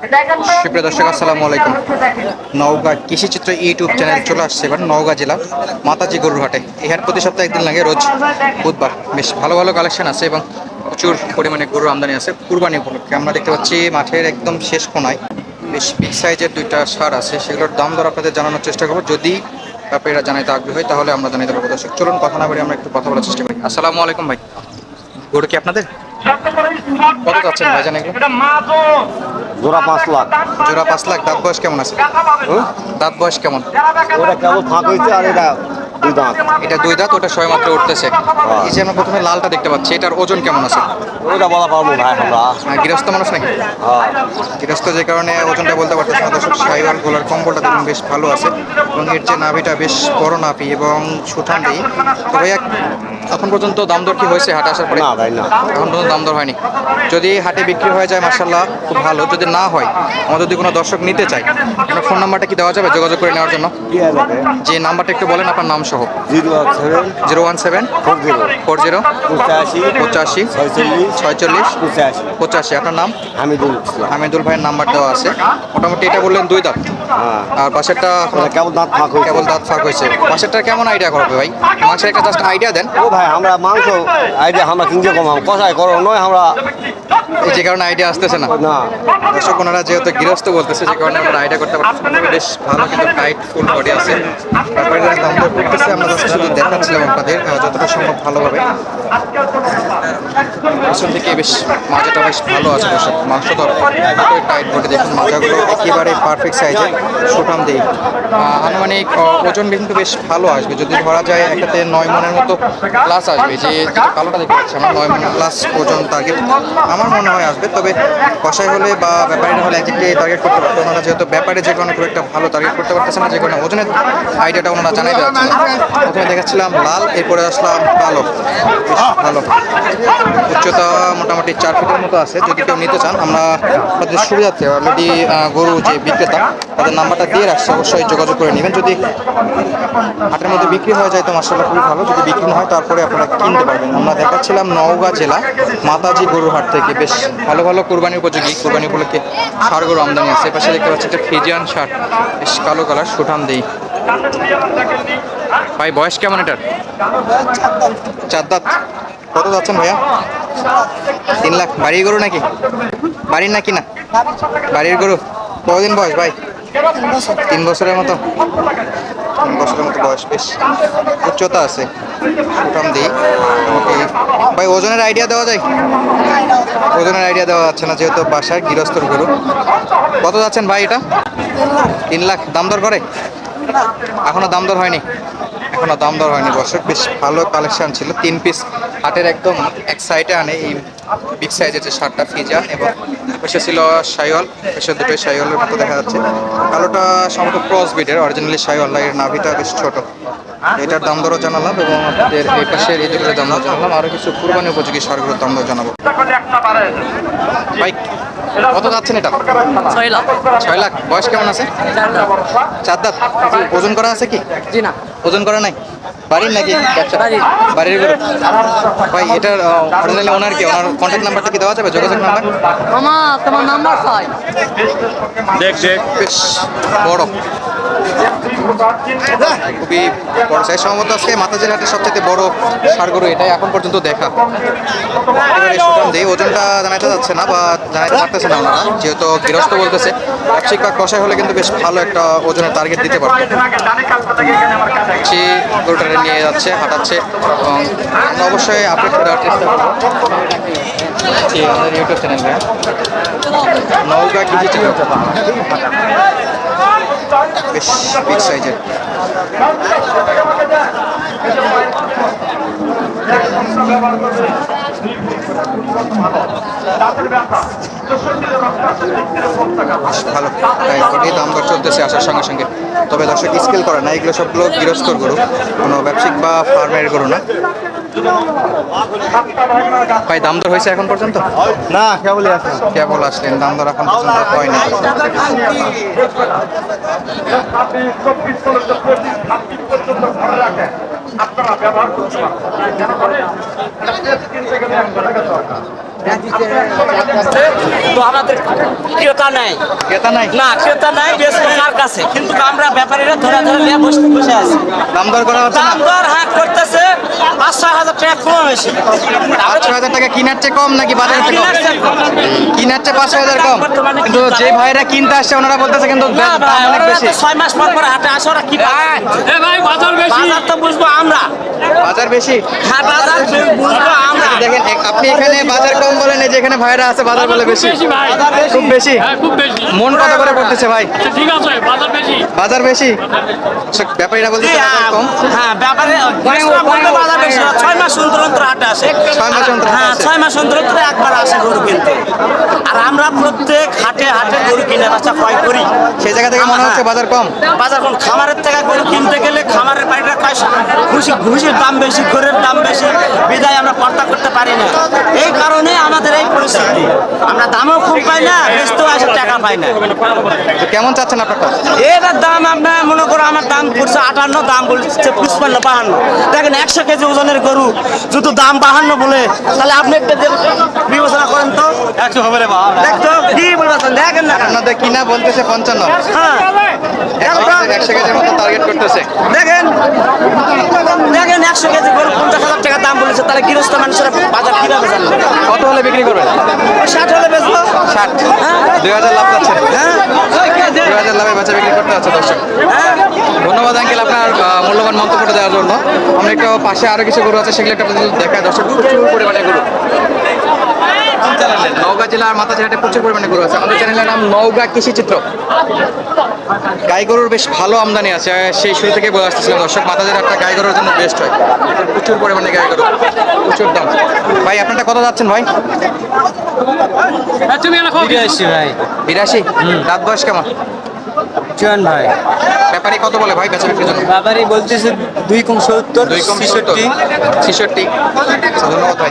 সুপ্রিয় দর্শক আসসালামু আলাইকুম। নওগাঁ কৃষিচিত্র ইউটিউব চ্যানেল চলে আসছে এবার নওগাঁ জেলা মাতাজি গরুর হাটে। এই হাট প্রতি সপ্তাহে একদিন লাগে রোজ বুধবার। বেশ ভালো ভালো কালেকশন আছে এবং প্রচুর পরিমাণে গরুর আমদানি আছে কুরবানি উপলক্ষে। আমরা দেখতে পাচ্ছি মাঠের একদম শেষ কোনায় বেশ বিগ সাইজের দুইটা সার আছে। সেগুলোর দাম দর আপনাদের জানানোর চেষ্টা করব। যদি আপনারা জানাইতে আগ্রহী হয় তাহলে আমরা জানাইতে পারব দর্শক চলুন কথা না বলে আমরা একটু কথা বলার চেষ্টা করি। আসসালামু আলাইকুম ভাই। গরু কি আপনাদের? কত যাচ্ছেন ভাই জোড়া পাঁচ লাখ। জোড়া পাঁচ লাখ দাঁত বয়স কেমন আছে? হুম? দাঁত বয়স কেমন? ওটা কেবল ফাঁক হয়েছে আর এটা দুই দাঁত। এটা দুই দাঁত ওটা ছয় মাত্র উঠতেছে এই যে আমরা প্রথমে লালটা দেখতে পাচ্ছি এটার ওজন কেমন আছে? ওটা বলা পারব ভাই আমরা আর গৃহস্থ মানুষ নাকি? হ্যাঁ। গৃহস্থ যে কারণে ওজনটা বলতে পারতেছে না দর্শক সাইওয়াল গোলার কম্বলটা দেখুন বেশ ভালো আছে এবং এর যে নাভিটা বেশ বড় নাভি এবং সুঠান দিই তো ভাইয়া এখন পর্যন্ত দাম দর কি হয়েছে হাটে আসার পরে? না ভাই না। এখন পর্যন্ত দাম দর হয়নি। যদি হাটে বিক্রি হয়ে যায় মার্শাল্লাহ খুব ভালো। যদি না হয় আমাদের যদি কোনো দর্শক নিতে চায় আপনার ফোন নাম্বারটা কি দেওয়া যাবে যোগাযোগ করে নেওয়ার জন্য? যে নাম্বারটা একটু বলেন আপনার নাম সহ? Zero seven zero one seven four zero. Four zero পঁচাশি। পঁচাশি। ছয়চল্লিশ। ছয়চল্লিশ। পঁচাশি। পঁচাশি। আপনার নাম? হামিদুল হামিদুল ভাইয়ের নাম্বার দেওয়া আছে। মোটামুটি এটা বললেন দুই দাঁত। হ্যাঁ। আর পাশেরটা কেবল দাঁত ফাঁক কেবল দাঁত ফাঁক হয়েছে। পাশেরটা কেমন আইডিয়া করবে ভাই? মাংসের একটা জাস্ট আইডিয়া দেন। ও ভাই আমরা মাংস আইডিয়া আমরা কিনতে কমাম কষাই করো নয় আমরা এই যে কারণে আইডিয়া আসতেছে না। না। দর্শক ওনারা যেহেতু গৃহস্থ বলতেছে যে কারণে আমরা আইডিয়া করতে পারছি বেশ ভালো কিন্তু টাইট ফুল বডি আছে। তারপরে দাম করতেছে আমরা জাস্ট শুধু দেখাচ্ছিলাম আপনাদের যতটা সম্ভব ভালোভাবে। পেছন থেকে বেশ মাজাটা বেশ ভালো আছে মাংস তো টাইট বোর্ডে দেখুন মাজাগুলো। একেবারে পারফেক্ট সাইজে সুঠাম দেই। আনুমানিক ওজন কিন্তু বেশ ভালো আসবে। যদি ধরা যায় একটাতে নয় মনের মতো প্লাস আসবে, যে কালোটা দেখতে পাচ্ছি আমরা, নয় মন প্লাস ওজন টার্গেট আমার মনে হয় আসবে, তবে কষাই হলে বা ব্যাপারীরা হলে একদিকে টার্গেট করতে পারতো ওনারা যেহেতু ব্যাপারে যে কারণে খুব একটা ভালো টার্গেট করতে পারতেছে না, যে কারণে ওজনের আইডিয়াটা ওনারা জানাই যাচ্ছে না প্রথমে দেখাচ্ছিলাম লাল, এরপরে আসলাম কালো। ভালো। উচ্চতা মোটামুটি চার ফিটের মতো আছে। যদি কেউ নিতে চান, আমরা আপনাদের সুবিধার্থে অলরেডি গরু যে বিক্রেতা, তাদের নাম্বারটা দিয়ে রাখছি, অবশ্যই যোগাযোগ করে নেবেন। যদি হাটের মধ্যে বিক্রি হয়ে যায় তো মাসাল্লাহ খুবই ভালো। যদি বিক্রি না হয় তারপরে আপনারা কিনতে পারবেন। আমরা দেখাচ্ছিলাম নওগাঁ জেলা, মাতাজি গরুর হাট থেকে। বেশ ভালো ভালো কোরবানি উপযোগী। কোরবানি উপলক্ষে সার গরু আমদানি আছে। পাশে দেখতে পাচ্ছি একটা ফিজিয়ান শার্ট বেশ কালো কালার, সুঠাম দেই। ভাই, বয়স কেমন এটার? চার দাঁত। কত যাচ্ছেন ভাইয়া? তিন লাখ। বাড়ির গরু নাকি? বাড়ির নাকি না? বাড়ির গরু। কতদিন বয়স ভাই? তিন বছরের মতো। তিন বছরের মতো বয়স, বেশ। উচ্চতা আছে। সুঠাম দিই। ভাই, ওজনের আইডিয়া দেওয়া যায়? ওজনের আইডিয়া দেওয়া যাচ্ছে না, যেহেতু বাসার গৃহস্থর গরু। কত যাচ্ছেন ভাই এটা? তিন লাখ। দাম দর করে? এখনও দাম দর হয়নি? এখনও দাম দর হয়নি। দর্শক, বেশ ভালো কালেকশন ছিল। তিন পিস হাটের একদম এক সাইডে আনে এই বিগ সাইজের যে শার্টটা ফিজান এবং পাশে ছিল সাইওয়াল পাশে দুটোই সাইওয়ালের মতো দেখা যাচ্ছে। কালোটা সম্ভবত ক্রস বিডের অরিজিনালি সাইওয়াল এর নাভিটা বেশ ছোট। এটার দাম দরও জানালাম এবং আপনাদের এই পাশের এই দুটোর দাম দর জানালাম। আরও কিছু কুরবানি উপযোগী সারগুলোর দাম দর জানাব। ভাই কত যাচ্ছেন এটা? ছয় লাখ। ছয় লাখ। বয়স কেমন আছে? চার দাঁত। ওজন করা আছে কি? জি না। ওজন করা নাই? বাড়ির নাকি? ব্যবসা বাড়ির। বাড়ির গরু? ভাই এটার অরিজিনালি ওনার কি? ওনার কন্ট্যাক্ট নাম্বারটা কি দেওয়া যাবে? যোগাযোগ নাম্বার? মামা তোমার নাম্বার ছয় দেখ দেখ। বেশ বড়। খুবই বড়। সাইজ সম্ভবত আজকে মাতাজের হাটের সবচেয়ে বড় সার গরু এটাই এখন পর্যন্ত দেখা। দেই ওজনটা জানাইতে যাচ্ছে না বা জানাইতে পারতেছে না ওনারা যেহেতু গৃহস্থ বলতেছে ব্যবসায়িক বা কষাই হলে কিন্তু বেশ ভালো একটা ওজনের টার্গেট দিতে পারতো সে গরুটারে নিয়ে যাচ্ছে হাঁটাচ্ছে এবং আমরা অবশ্যই আপডেট দেওয়ার চেষ্টা করব। নৌকা কৃষি বেশ সাইজের ভালো। তাই এই দাম দর চলতেছে আসার সঙ্গে সঙ্গে। তবে দর্শক স্কেল করে না, এগুলো সবগুলো গৃহস্থর গরু। কোনো ব্যবসায়িক বা ফার্মের গরু না। ভাই দাম দর হয়েছে এখন পর্যন্ত? না কেবল আসলেন কেবল আসলেন দাম দর এখন পর্যন্ত হয়নি আপনারা ব্যবহার করতে পারেন তো আমাদের ক্রেতা নাই। ক্রেতা নাই? না ক্রেতা নাই কার কাছে? কিন্তু আমরা ব্যাপারীরা ধরে ধরে নিয়ে বসে বসে আছি। দাম দর করা হচ্ছে দাম দর হ্যাঁ করতেছে পাঁচ ছয় হাজার টাকা কম হয়েছে পাঁচ ছয় হাজার টাকা কিনার চেয়ে কম নাকি বাজারের চেয়ে কম? কিনার চেয়ে কম। পাঁচ ছয় হাজার কম। কিন্তু যে ভাইরা কিনতে আসছে ওনারা বলতেছে কিন্তু দাম অনেক বেশি। ছয় মাস পর পর হাটে আসে ওরা কি পায়? বাজার তো বুঝব আমরা। বাজার বেশি? হ্যাঁ বাজার বুঝব আমরা। দেখেন আপনি এখানে বাজার কম বলেন এই যে এখানে ভাইরা আছে বাজার বলে বেশি। খুব বেশি। হ্যাঁ খুব বেশি। মন কত করে পড়তেছে ভাই? ঠিক আছে বাজার বেশি। বাজার বেশি? ব্যাপারীরা বলতেছে বাজার কম। হ্যাঁ ব্যাপারে বলতে বাজার বেশি ছয় মাস অন্তর অন্তর হাটে আসে। ছয় মাস অন্তর হ্যাঁ ছয় মাস অন্তর অন্তর একবার আসে গরু কিনতে। আর আমরা প্রত্যেক হাটে হাটে গরু কিনে ক্রয় করি। সেই জায়গা থেকে মনে হচ্ছে বাজার কম। বাজার কোন খামারের থেকে গরু কিনতে গেলে খামারের বাড়িটা ঘুষি ঘুষির দাম বেশি। ঘরের দাম বেশি বিদায় আমরা পর্দা করতে পারি না। এই কারণে আমাদের এই পরিস্থিতি। আমরা দামও খুব পাই না বেচতেও আসে টাকা পাই না। কেমন চাচ্ছেন আপনারটা? এটার দাম আপনার মনে করো আমার দাম পড়ছে আটান্ন দাম বলছে পঁচপান্ন বাহান্ন। দেখেন একশো কেজি ওজনের গরু যদি দাম বাহান্ন বলে তাহলে আপনি একটা বিবেচনা করেন তো। একশো হবে রে দেখতো কি বলবেন দেখেন না আপনাদের কিনা বলতেছে পঞ্চান্ন। হ্যাঁ। একশো কেজির মতো টার্গেট করতেছে। দেখেন দেখেন একশো কেজি গরু পঞ্চাশ হাজার টাকা দাম বলেছে তাহলে গৃহস্থ মানুষেরা বাজার কীভাবে জানবে? কত হলে বিক্রি করবেন ষাট হলে বেচবো। ষাট। দুই হাজার লাভ পাচ্ছেন হ্যাঁ। দুই হাজার লাভে বেচা বিক্রি করতে দর্শক। হ্যাঁ। ধন্যবাদ আঙ্কেল আপনার মূল্যবান মন্তব্যটা দেওয়ার জন্য। আমরা একটু পাশে আরও কিছু গরু আছে সেগুলো একটা দেখায় দর্শক। প্রচুর পরিমাণে গরু। নওগাঁ জেলার মাতাচাহাটে প্রচুর পরিমাণে গরু আছে। আমাদের চ্যানেলের নাম নওগাঁ কৃষি চিত্র। গাই গরুর বেশ ভালো আমদানি আছে সেই শুরু থেকে বলে আসতেছিলাম দর্শক একটা গাই গরুর জন্য বেস্ট হয়। প্রচুর পরিমাণে গাই গরু প্রচুর দাম। ভাই আপনারটা কত যাচ্ছেন ভাই? তুমি এনে ভাই। বিরাশি? রাত বয়স কেমন? চুয়ান ভাই। ব্যাপারী কত বলে ভাই বেচা বিক্রির জন্য? বাবারই বলতেছে দুই কম সত্তর দুই কম ছেষট্টি। ছেষট্টি। আচ্ছা, ধন্যবাদ ভাই।